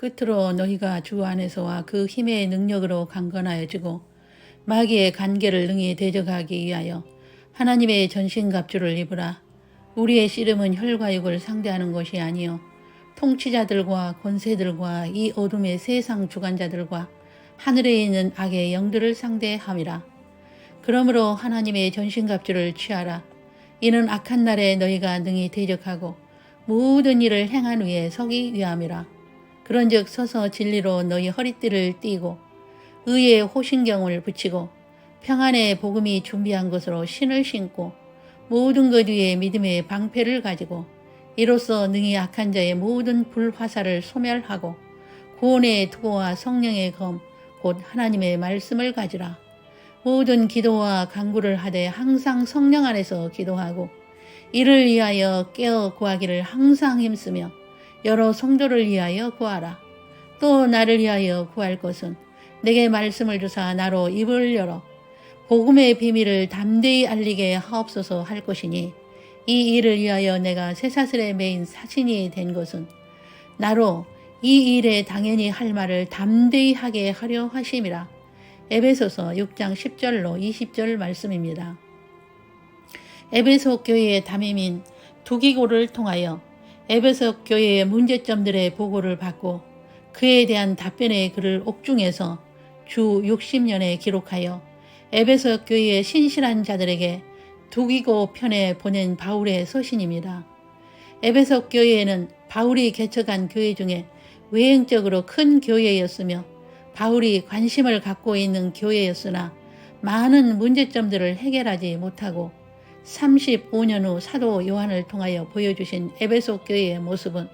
끝으로 너희가 주 안에서와 그 힘의 능력으로 강건하여지고 마귀의 간계를 능히 대적하기 위하여 하나님의 전신갑주를 입으라. 우리의 씨름은 혈과 육을 상대하는 것이 아니요 통치자들과 권세들과 이 어둠의 세상 주관자들과 하늘에 있는 악의 영들을 상대함이라. 그러므로 하나님의 전신갑주를 취하라. 이는 악한 날에 너희가 능히 대적하고 모든 일을 행한 후에 서기 위함이라. 그런즉 서서 진리로 너희 허리띠를 띠고 의의 호신경을 붙이고 평안의 복음이 준비한 것으로 신을 신고 모든 것 위에 믿음의 방패를 가지고 이로써 능히 악한 자의 모든 불화살을 소멸하고 구원의 투고와 성령의 검 곧 하나님의 말씀을 가지라. 모든 기도와 간구를 하되 항상 성령 안에서 기도하고 이를 위하여 깨어 구하기를 항상 힘쓰며 여러 성도를 위하여 구하라. 또 나를 위하여 구할 것은 내게 말씀을 주사 나로 입을 열어 복음의 비밀을 담대히 알리게 하옵소서 할 것이니 이 일을 위하여 내가 쇠사슬에 매인 사신이 된 것은 나로 이 일에 당연히 할 말을 담대히 하게 하려 하심이라. 에베소서 6장 10절로 20절 말씀입니다. 에베소 교회의 담임인 두기고를 통하여 에베소 교회의 문제점들의 보고를 받고 그에 대한 답변의 글을 옥중에서 주 60년에 기록하여 에베소 교회의 신실한 자들에게 두기고 편에 보낸 바울의 서신입니다. 에베소 교회에는 바울이 개척한 교회 중에 외행적으로 큰 교회였으며 바울이 관심을 갖고 있는 교회였으나 많은 문제점들을 해결하지 못하고 35년 후 사도 요한을 통하여 보여주신 에베소 교회의 모습은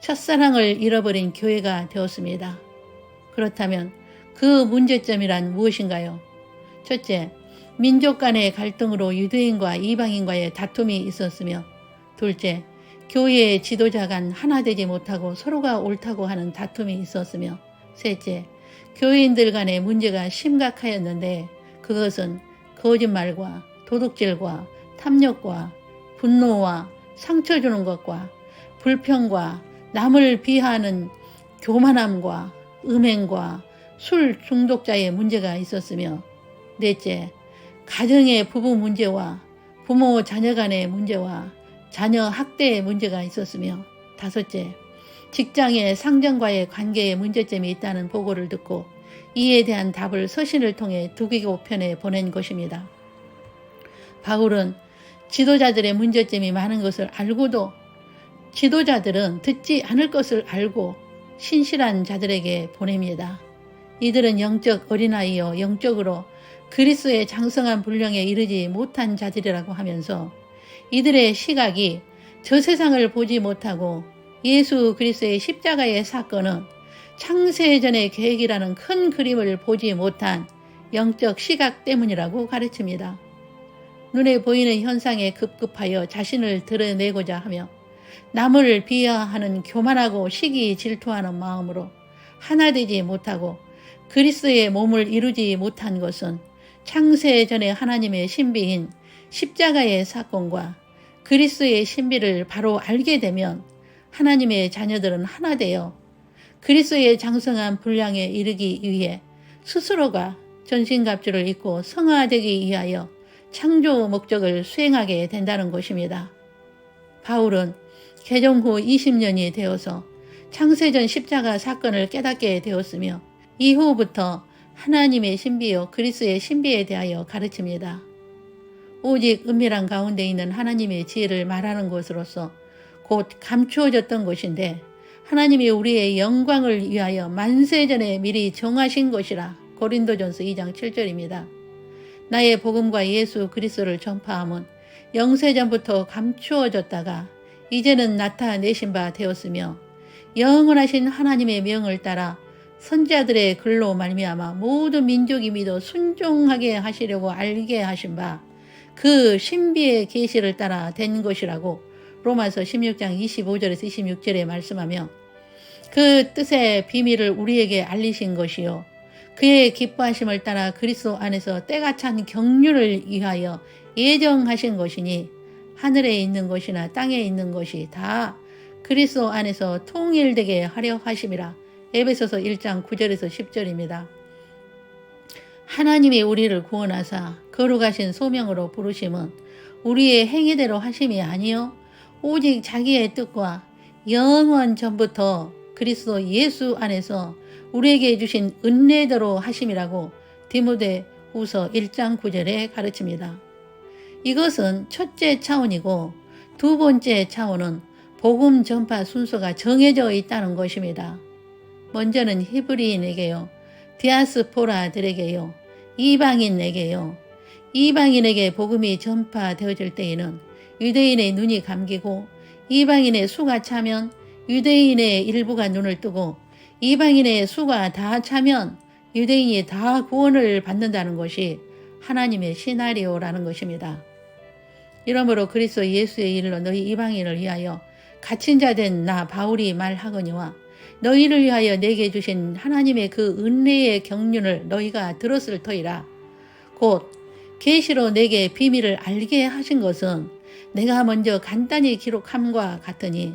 첫사랑을 잃어버린 교회가 되었습니다. 그렇다면 그 문제점이란 무엇인가요? 첫째, 민족 간의 갈등으로 유대인과 이방인과의 다툼이 있었으며, 둘째, 교회의 지도자 간 하나 되지 못하고 서로가 옳다고 하는 다툼이 있었으며, 셋째, 교인들 간의 문제가 심각하였는데 그것은 거짓말과 도둑질과 탐욕과 분노와 상처 주는 것과 불평과 남을 비하하는 교만함과 음행과 술 중독자의 문제가 있었으며 넷째 가정의 부부 문제와 부모 자녀 간의 문제와 자녀 학대의 문제가 있었으며 다섯째 직장의 상정과의 관계에 문제점이 있다는 보고를 듣고 이에 대한 답을 서신을 통해 두기고 편에 보낸 것입니다. 바울은 지도자들의 문제점이 많은 것을 알고도 지도자들은 듣지 않을 것을 알고 신실한 자들에게 보냅니다. 이들은 영적 어린아이요 영적으로 그리스의 장성한 분량에 이르지 못한 자들이라고 하면서 이들의 시각이 저 세상을 보지 못하고 예수 그리스의 십자가의 사건은 창세전의 계획이라는 큰 그림을 보지 못한 영적 시각 때문이라고 가르칩니다. 눈에 보이는 현상에 급급하여 자신을 드러내고자 하며 남을 비하하는 교만하고 시기 질투하는 마음으로 하나 되지 못하고 그리스의 몸을 이루지 못한 것은 창세 전의 하나님의 신비인 십자가의 사건과 그리스의 신비를 바로 알게 되면 하나님의 자녀들은 하나 되어 그리스의 장성한 분량에 이르기 위해 스스로가 전신갑주를 입고 성화되기 위하여 창조 목적을 수행하게 된다는 것입니다. 바울은 개종 후 20년이 되어서 창세전 십자가 사건을 깨닫게 되었으며 이후부터 하나님의 신비요 그리스의 신비에 대하여 가르칩니다. 오직 은밀한 가운데 있는 하나님의 지혜를 말하는 것으로서 곧 감추어졌던 것인데 하나님이 우리의 영광을 위하여 만세전에 미리 정하신 것이라 고린도전서 2장 7절입니다. 나의 복음과 예수 그리스도를 전파함은 영세전부터 감추어졌다가 이제는 나타내신 바 되었으며 영원하신 하나님의 명을 따라 선자들의 글로 말미암아 모든 민족이 믿어 순종하게 하시려고 알게 하신 바 그 신비의 계시를 따라 된 것이라고 로마서 16장 25절에서 26절에 말씀하며 그 뜻의 비밀을 우리에게 알리신 것이요 그의 기뻐하심을 따라 그리스도 안에서 때가 찬 경륜을 위하여 예정하신 것이니 하늘에 있는 것이나 땅에 있는 것이 다 그리스도 안에서 통일되게 하려 하심이라 에베소서 1장 9절에서 10절입니다. 하나님이 우리를 구원하사 거룩하신 소명으로 부르심은 우리의 행위대로 하심이 아니요 오직 자기의 뜻과 영원 전부터 그리스도 예수 안에서 우리에게 주신 은혜대로 하심이라고 디모데 후서 1장 9절에 가르칩니다. 이것은 첫째 차원이고 두 번째 차원은 복음 전파 순서가 정해져 있다는 것입니다. 먼저는 히브리인에게요. 디아스포라들에게요. 이방인에게요. 이방인에게 복음이 전파되어질 때에는 유대인의 눈이 감기고 이방인의 수가 차면 유대인의 일부가 눈을 뜨고 이방인의 수가 다 차면 유대인이 다 구원을 받는다는 것이 하나님의 시나리오라는 것입니다. 이러므로 그리스도 예수의 일로 너희 이방인을 위하여 갇힌 자 된 나 바울이 말하거니와 너희를 위하여 내게 주신 하나님의 그 은혜의 경륜을 너희가 들었을 터이라. 곧 계시로 내게 비밀을 알게 하신 것은 내가 먼저 간단히 기록함과 같으니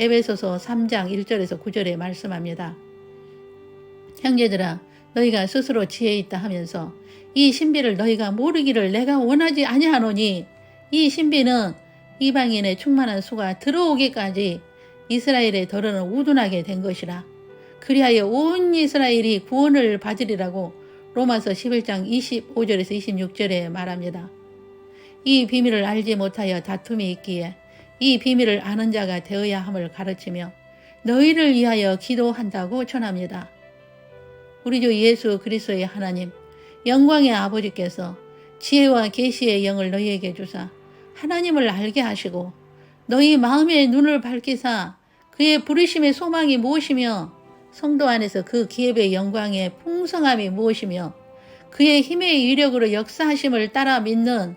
에베소서 3장 1절에서 9절에 말씀합니다. 형제들아 너희가 스스로 지혜 있다 하면서 이 신비를 너희가 모르기를 내가 원하지 아니하노니 이 신비는 이방인의 충만한 수가 들어오기까지 이스라엘의 덜어는 우둔하게 된 것이라. 그리하여 온 이스라엘이 구원을 받으리라고 로마서 11장 25절에서 26절에 말합니다. 이 비밀을 알지 못하여 다툼이 있기에 이 비밀을 아는 자가 되어야 함을 가르치며 너희를 위하여 기도한다고 전합니다. 우리 주 예수 그리스도의 하나님 영광의 아버지께서 지혜와 계시의 영을 너희에게 주사 하나님을 알게 하시고 너희 마음의 눈을 밝히사 그의 부르심의 소망이 무엇이며 성도 안에서 그 기업의 영광의 풍성함이 무엇이며 그의 힘의 위력으로 역사하심을 따라 믿는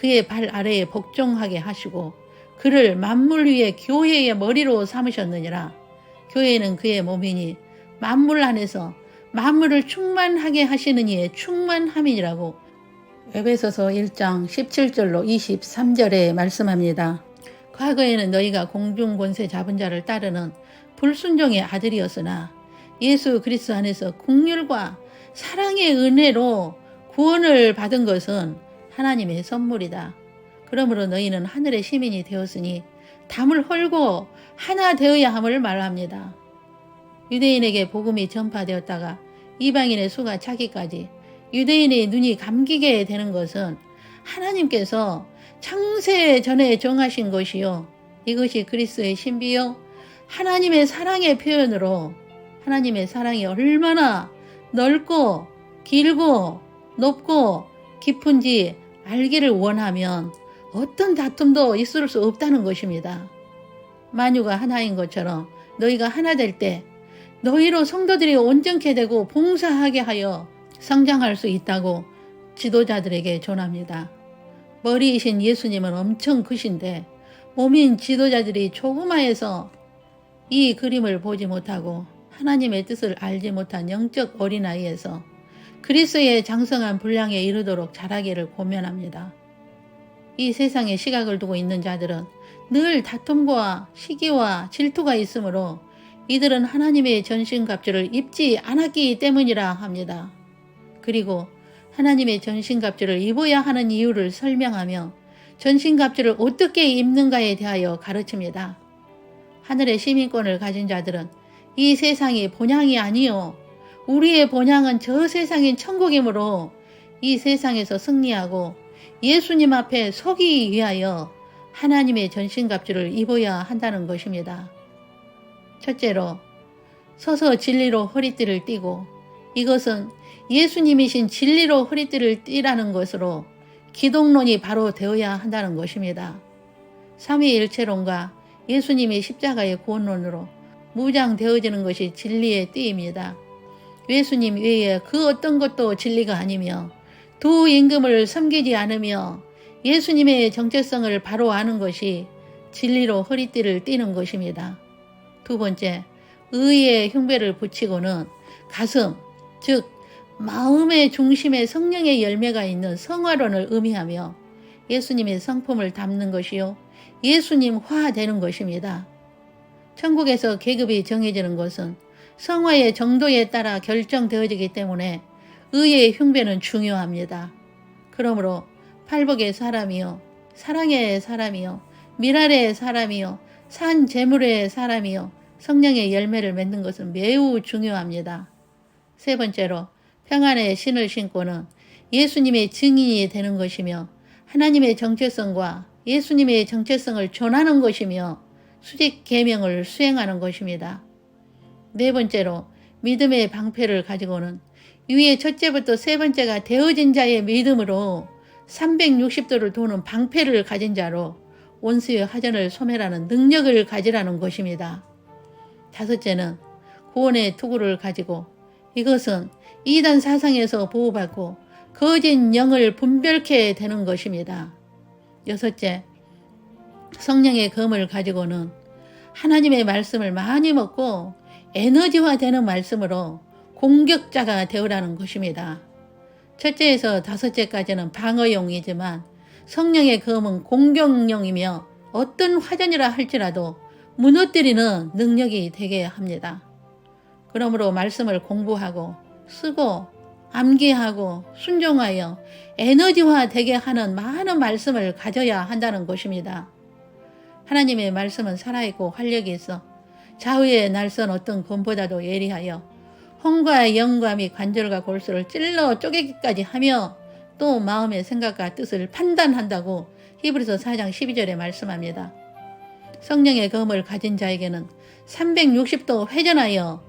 그의 발 아래에 복종하게 하시고 그를 만물 위에 교회의 머리로 삼으셨느니라. 교회는 그의 몸이니 만물 안에서 만물을 충만하게 하시는 이의 충만함이니라고 에베소서 1장 17절로 23절에 말씀합니다. 과거에는 너희가 공중 권세 잡은 자를 따르는 불순종의 아들이었으나 예수 그리스도 안에서 국률과 사랑의 은혜로 구원을 받은 것은 하나님의 선물이다. 그러므로 너희는 하늘의 시민이 되었으니 담을 헐고 하나 되어야 함을 말합니다. 유대인에게 복음이 전파되었다가 이방인의 수가 차기까지 유대인의 눈이 감기게 되는 것은 하나님께서 창세 전에 정하신 것이요. 이것이 그리스도의 신비요. 하나님의 사랑의 표현으로 하나님의 사랑이 얼마나 넓고 길고 높고 깊은지 알기를 원하면 어떤 다툼도 있을 수 없다는 것입니다. 만유가 하나인 것처럼 너희가 하나 될 때 너희로 성도들이 온전케 되고 봉사하게 하여 성장할 수 있다고 지도자들에게 전합니다. 머리이신 예수님은 엄청 크신데 몸인 지도자들이 조그마해서 이 그림을 보지 못하고 하나님의 뜻을 알지 못한 영적 어린아이에서 그리스의 장성한 분량에 이르도록 자라기를 고면합니다. 이 세상에 시각을 두고 있는 자들은 늘 다툼과 시기와 질투가 있으므로 이들은 하나님의 전신갑주를 입지 않았기 때문이라 합니다. 그리고 하나님의 전신갑주를 입어야 하는 이유를 설명하며 전신갑주를 어떻게 입는가에 대하여 가르칩니다. 하늘의 시민권을 가진 자들은 이 세상이 본향이 아니요. 우리의 본향은 저 세상인 천국이므로 이 세상에서 승리하고 예수님 앞에 서기 위하여 하나님의 전신갑주를 입어야 한다는 것입니다. 첫째로 서서 진리로 허리띠를 띠고 이것은 예수님이신 진리로 허리띠를 띠라는 것으로 기독론이 바로 되어야 한다는 것입니다. 삼위일체론과 예수님의 십자가의 구원론으로 무장되어지는 것이 진리의 띠입니다. 예수님 외에 그 어떤 것도 진리가 아니며 두 임금을 섬기지 않으며 예수님의 정체성을 바로 아는 것이 진리로 허리띠를 띠는 것입니다. 두 번째, 의의 흉배를 붙이고는 가슴, 즉 마음의 중심에 성령의 열매가 있는 성화론을 의미하며 예수님의 성품을 담는 것이요. 예수님화 되는 것입니다. 천국에서 계급이 정해지는 것은 성화의 정도에 따라 결정되어지기 때문에 의의 흉배는 중요합니다. 그러므로 팔복의 사람이요, 사랑의 사람이요, 미랄의 사람이요, 산 재물의 사람이요, 성령의 열매를 맺는 것은 매우 중요합니다. 세 번째로 평안의 신을 신고는 예수님의 증인이 되는 것이며 하나님의 정체성과 예수님의 정체성을 전하는 것이며 수직 계명을 수행하는 것입니다. 네 번째로 믿음의 방패를 가지고는 위에 첫째부터 세 번째가 되어진 자의 믿음으로 360도를 도는 방패를 가진 자로 원수의 하전을 소멸하는 능력을 가지라는 것입니다. 다섯째는 구원의 투구를 가지고 이것은 이단 사상에서 보호받고 거짓 영을 분별케 되는 것입니다. 여섯째, 성령의 검을 가지고는 하나님의 말씀을 많이 먹고 에너지화 되는 말씀으로 공격자가 되어라는 것입니다. 첫째에서 다섯째까지는 방어용이지만 성령의 검은 공격용이며 어떤 화전이라 할지라도 무너뜨리는 능력이 되게 합니다. 그러므로 말씀을 공부하고 쓰고 암기하고 순종하여 에너지화 되게 하는 많은 말씀을 가져야 한다는 것입니다. 하나님의 말씀은 살아있고 활력이 있어 좌우의 날선 어떤 검보다도 예리하여 혼과 영감이 관절과 골수를 찔러 쪼개기까지 하며 또 마음의 생각과 뜻을 판단한다고 히브리서 4장 12절에 말씀합니다. 성령의 검을 가진 자에게는 360도 회전하여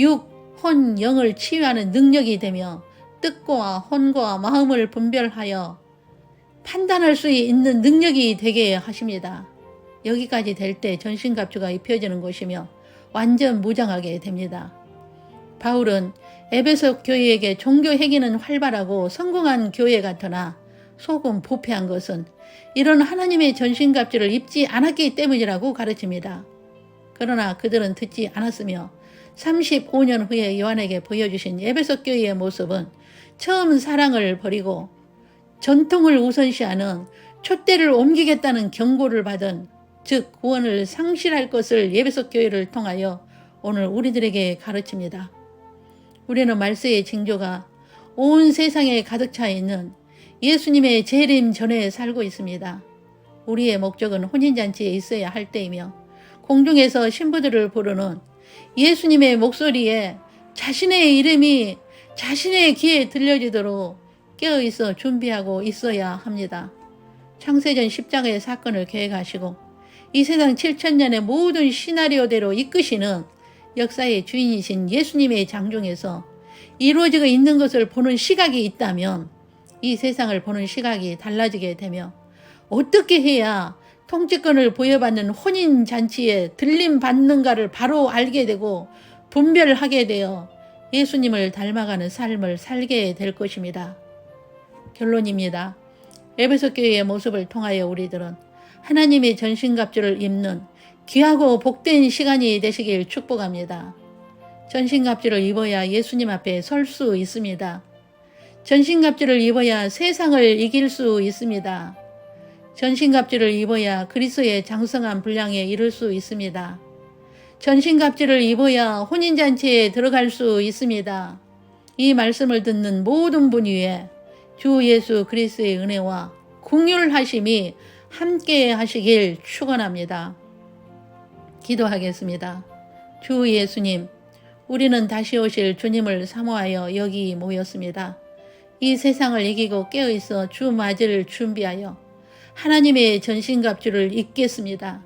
육, 혼, 영을 치유하는 능력이 되며 뜻과 혼과 마음을 분별하여 판단할 수 있는 능력이 되게 하십니다. 여기까지 될 때 전신갑주가 입혀지는 것이며 완전 무장하게 됩니다. 바울은 에베소 교회에게 종교 회기는 활발하고 성공한 교회 같으나 속은 부패한 것은 이런 하나님의 전신갑주를 입지 않았기 때문이라고 가르칩니다. 그러나 그들은 듣지 않았으며 35년 후에 요한에게 보여주신 에베소 교회의 모습은 처음 사랑을 버리고 전통을 우선시하는 촛대를 옮기겠다는 경고를 받은 즉 구원을 상실할 것을 예배석 교회를 통하여 오늘 우리들에게 가르칩니다. 우리는 말세의 징조가 온 세상에 가득 차 있는 예수님의 재림 전에 살고 있습니다. 우리의 목적은 혼인잔치에 있어야 할 때이며 공중에서 신부들을 부르는 예수님의 목소리에 자신의 이름이 자신의 귀에 들려지도록 깨어있어 준비하고 있어야 합니다. 창세전 십자가의 사건을 계획하시고 이 세상 7천년의 모든 시나리오대로 이끄시는 역사의 주인이신 예수님의 장중에서 이루어지고 있는 것을 보는 시각이 있다면 이 세상을 보는 시각이 달라지게 되며 어떻게 해야 통치권을 부여받는 혼인 잔치에 들림 받는가를 바로 알게 되고 분별하게 되어 예수님을 닮아가는 삶을 살게 될 것입니다. 결론입니다. 에베소 교회의 모습을 통하여 우리들은 하나님의 전신갑주를 입는 귀하고 복된 시간이 되시길 축복합니다. 전신갑주를 입어야 예수님 앞에 설 수 있습니다. 전신갑주를 입어야 세상을 이길 수 있습니다. 전신갑주를 입어야 그리스도의 장성한 분량에 이를 수 있습니다. 전신갑주를 입어야 혼인잔치에 들어갈 수 있습니다. 이 말씀을 듣는 모든 분 위에 주 예수 그리스도의 은혜와 궁율하심이 함께 하시길 축원합니다. 기도하겠습니다. 주 예수님, 우리는 다시 오실 주님을 사모하여 여기 모였습니다. 이 세상을 이기고 깨어있어 주 맞을 준비하여 하나님의 전신갑주를 입겠습니다.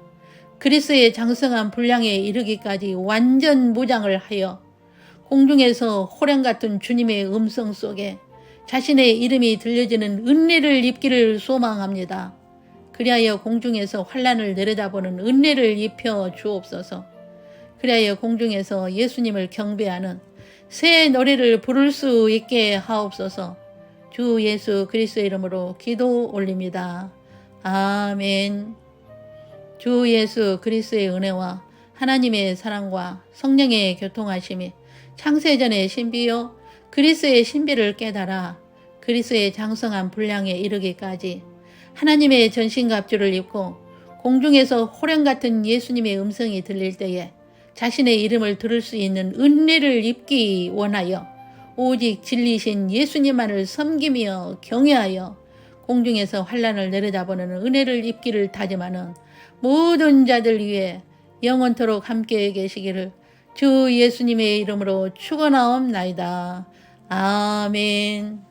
그리스의 장성한 분량에 이르기까지 완전 무장을 하여 공중에서 호령 같은 주님의 음성 속에 자신의 이름이 들려지는 은혜를 입기를 소망합니다. 그리하여 공중에서 환란을 내려다보는 은혜를 입혀 주옵소서. 그리하여 공중에서 예수님을 경배하는 새 노래를 부를 수 있게 하옵소서. 주 예수 그리스도 이름으로 기도 올립니다. 아멘. 주 예수 그리스도의 은혜와 하나님의 사랑과 성령의 교통하심이 창세전의 신비요 그리스의 신비를 깨달아 그리스의 장성한 분량에 이르기까지 하나님의 전신갑주를 입고 공중에서 호령 같은 예수님의 음성이 들릴 때에 자신의 이름을 들을 수 있는 은혜를 입기 원하여 오직 진리신 예수님만을 섬기며 경외하여 공중에서 환란을 내려다보는 은혜를 입기를 다짐하는 모든 자들 위해 영원토록 함께 계시기를 주 예수님의 이름으로 축원하옵나이다. 아멘.